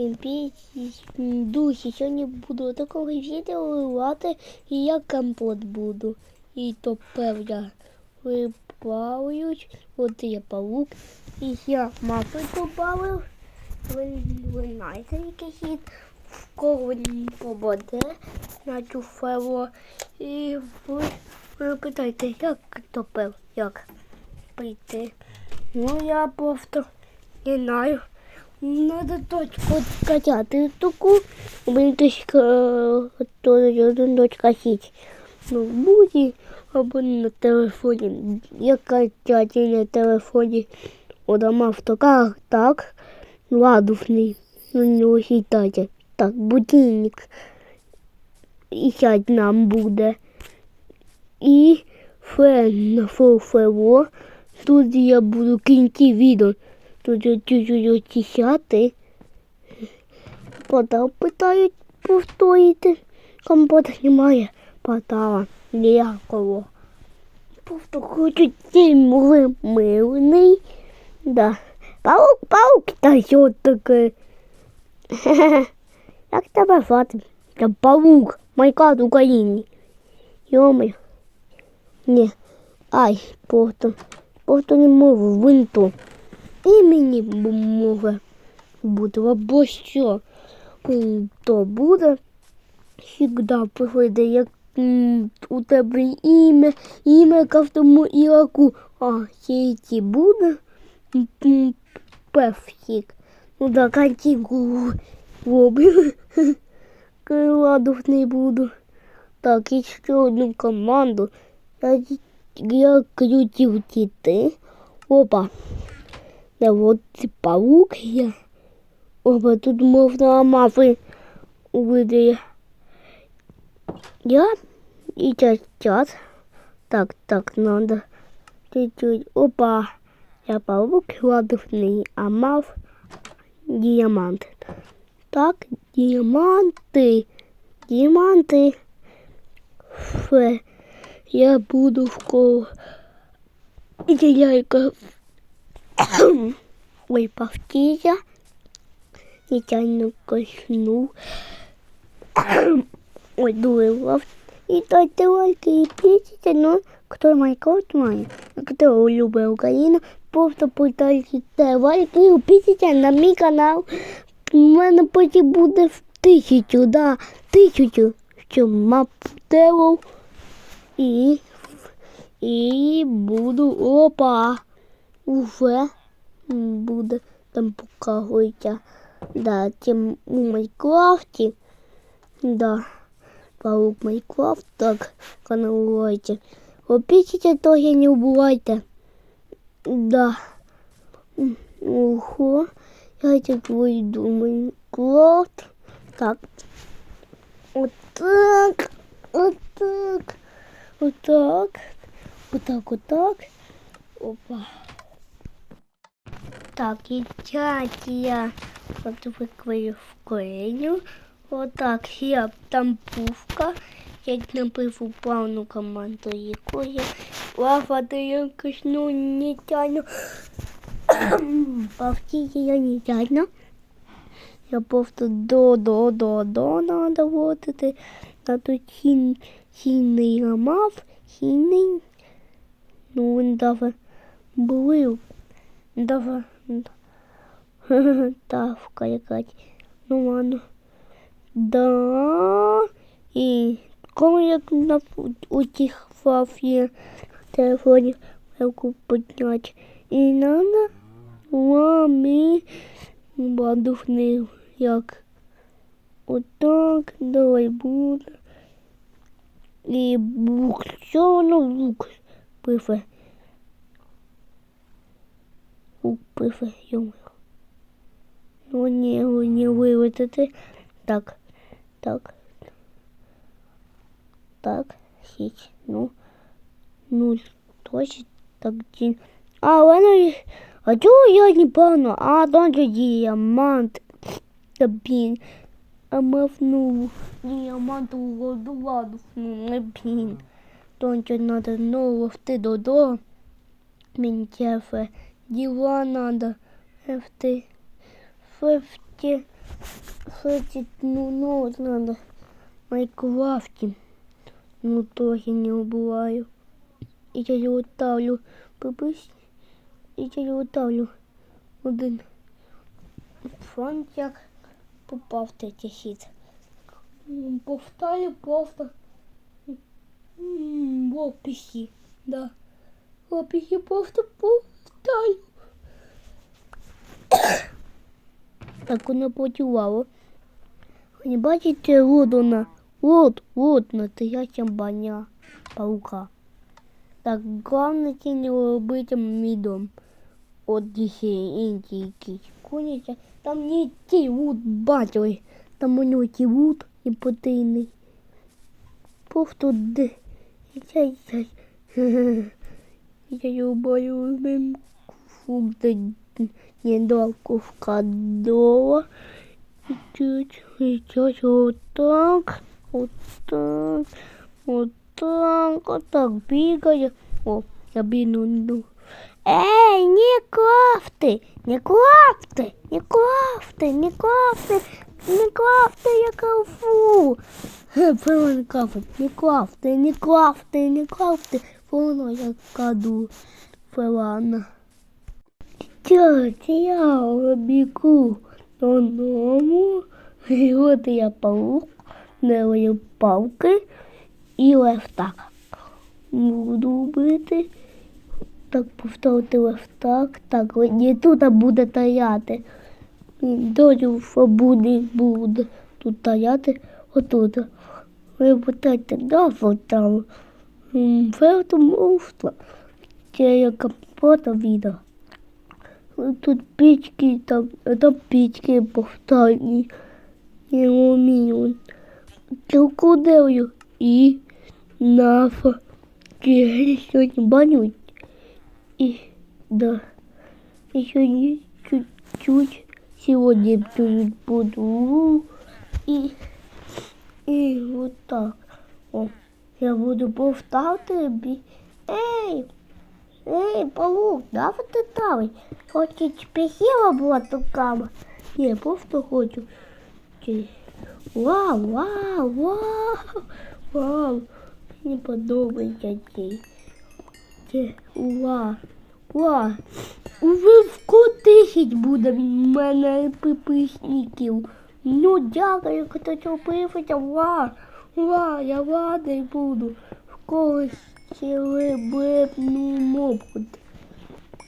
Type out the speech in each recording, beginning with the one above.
Всім духи. Сьогодні буду такого відео вивати, і я компот буду. І тепер я виплавають. От я паук. І я мапи добавив. Ви, знаєте, який хід. В кого він попаде на цю. І ви, ви питаєте, як тепер, як прийти. Ну я просто не знаю. Надо точку скачати таку. У мене точка то один точка сіть. Ну, в буді або на телефоні. Я качати на телефоні. Одам автокар, так. Ладушний. Ну, не осітайте. Так, будильник. І сядь нам буде. І фен на фофево. Тут я буду в кінці відео. Очищати. Подав питають повторити. Компота немає. Подала ніякого. Просто хочуть тім вимилений. Да. Паук, паук, та що таке? Як тебе звати? Та паук, Майкат Україні. Йоми. Ні. Ай, просто. Просто не можу винту. І мені б- може бути або що. То буде. Всегда приходить, як у тебе ім'я, ім'я тому іраку. А сіті буде. М, Ну так, антигу робив. Криладов не буду. Так, і ще одну команду. Я, крутив тіти. Опа. Да вот паук я. Опа, тут можна мафи увидіти. Я і час. Так, так, надо. Чуть-чуть. Опа. Я паук ладовний, а мав діамант. Так, діаманти. Діаманти. Фе. Я буду в кого. Яйка Ой, повтія. Нечайно. Ой, дурив. І дайте лайки і пишіть, ну, хто Майкрофт має, хто любить Україну, просто питайте лайки і пишіть на мій канал. У мене потім буде в тисячу, да, тисячу, що мап делав. І, і буду, опа, уже буде там показується. Да, тим у Майнкрафті. Да. Паук Майнкрафт, так, каналуйте. Опишите тоже не убывайте. Да. Ого. Я тут выйду Майнкрафт. Так. Вот так. Вот так. Вот так. Вот так, вот так. Опа. Так, і тяті я виклею в кореню. Отак, я там пувка. Я напишу плавну команду, яку я плавати якось, ну, не тягну. Повтіти я не тягну. Я просто до-до-до-до надо водити. А тут хін, хінний ламав, хінний. Ну, він давай блив. Давай. Тавка якась. Ну ладно. Да. І коли як на у тих фафі телефоні руку підняти. І надо ламі бадухни як. Отак, давай буде. І бук, що воно бук пифе. Пифе, йому. Ну не, не вилетити. Так, так. Так, сіть. Ну, нуль. Точно так день. А, ладно, а чого я не понял? А, там же діамант. Та блін. А махнув діамант у воду ладу. Ну, не блін. Там же надо нового вти додому. Мені тефе. Діла надо. Фти. Фти. Кстати, ну, ну, вот надо в Майнкрафте. Ну, тоже не убываю. І я його ставлю. Припись. І я його ставлю. Один. Фронт як попав в третій хід. М, Повтаю просто. М, В описі. Да. В описі просто повтаю. Так воно працювало. Не бачите, от вона. От, от, настояща баня паука. Так, главное не робити мій дом. От інші якісь коняться. Там не ті вуд бачили. Там у нього ті вуд і потайний. Просто де. Я, його бою з ним фрукти недавку вкадова. І чуть, і чуть отак, отак, отак, отак бігає. О, я бігну. ну. Ей, не крафти, не крафти, не крафти, не крафти, не крафти, я крафу. Певно крафти, не крафти, не крафти, не крафти. Воно я каду. Фелана. Я бігу додому. І от я паук, делаю палки і ось так. Буду бити. Так, повторити ось так. Не тут буде стояти. Долю буде, буде тут стояти, отут. Ви питаєте, да, там. В цьому мовство. Це я капота відео. Тут пічки, там, там пічки повторні. Я умію. Крокодилю і нафа. Ті сьогодні банють. І, да. І сьогодні чуть-чуть. Сьогодні чуть буду. І, і вот так. О, я буду повторити. бі- Ей! Ей, паук, давай ти тавай. Хочеш пехіла була тукама? Ні, просто хочу. Вау, вау, вау, вау. Мені подобається цей. Це, вау, вау. Уже в тисяч буде мене підписників. Ну, дякую, хто цього пишеться. Вау, вау, я радий буду. В когось цілебну мопку.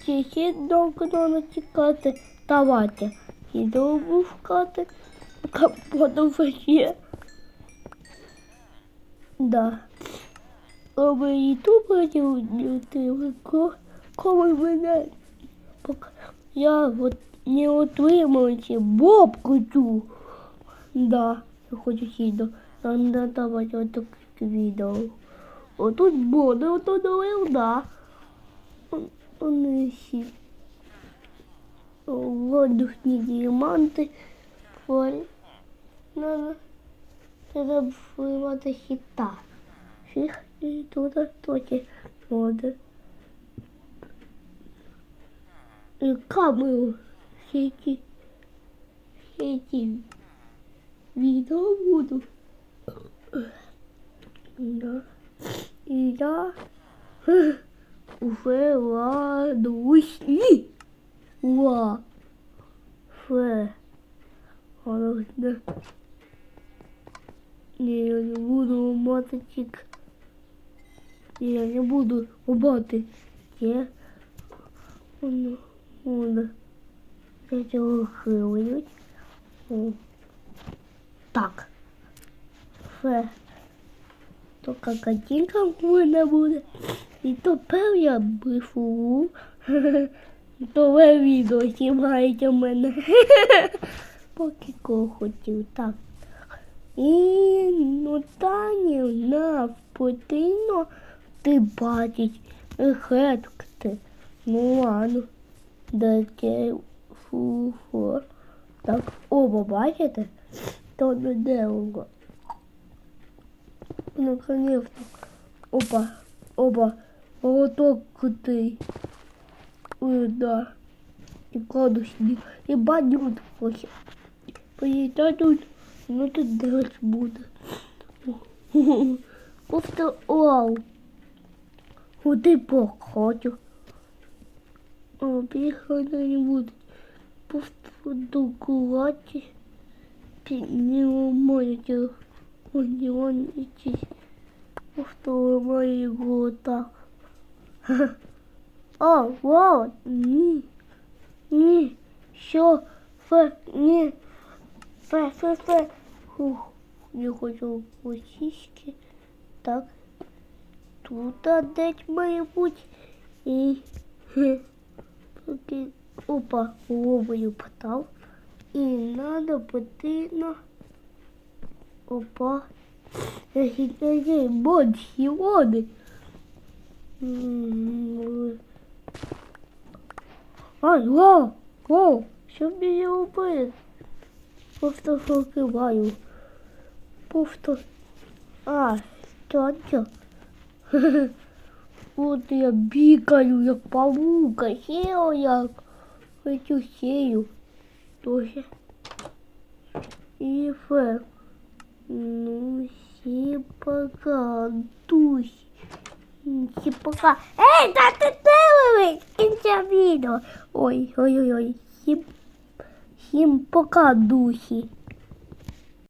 Чи ще довго треба чекати? Давайте. Іду шукати. Капотом ще. Да. А ви ютубері люди, коли мене пока я вот не отримав бобку цю. Да, я хочу сіду. Надо давати отак відео. Отут буде, отут да. Вони всі. Воздушні діаманти. Фоль. Надо. Треба вливати хіта. Фіг і тут тоді води. І камеру. Сіті. Сіті. Відео буду. Да. І я уже радуюсь. Ва. Фе. Воно не. Ні, я не буду маточек. Ні, я не буду рубати. Є. Воно. Воно. Я цього хилюють. О. Так. Фе. То какатінка в мене буде. І то пев я бифу. То ви відео знімаєте в мене. Поки кого хотів. Так. І ну Танівна постійно ти бачиш ефекти. Ну ладно. Дайте фу-фу. Так, оба бачите? То не дерево. Наконец-то. Опа, опа. Молоток крутий. Ой, да. І кладу сюди. І баню хоче. Поїда тут, ну тут дощ буде. Просто вау. Куди походю. О, бігати не буде. Просто до кулаки. Не ламаете. Он не ламаетесь. Просто ламаю его так. О, вау. Що? Фе, ні. Фе, фе, фе. Фух, не хочу посіськи. Так. Тут десь має. І... хе, Поки... Опа, лобою потав. І надо потрібно. Опа. Ей, бончі, вони. М, Ай, вау, вау, що мені робити? Просто покриваю. Просто. А, що? От я бігаю, як павука, сію як. Хочу сію. Тоже. І фе. Ну, все пока, Дусь. Все пока. Эй, да ты дивились кінця. Ой, ой, ой, ой. Всім, всім пока, Дусі.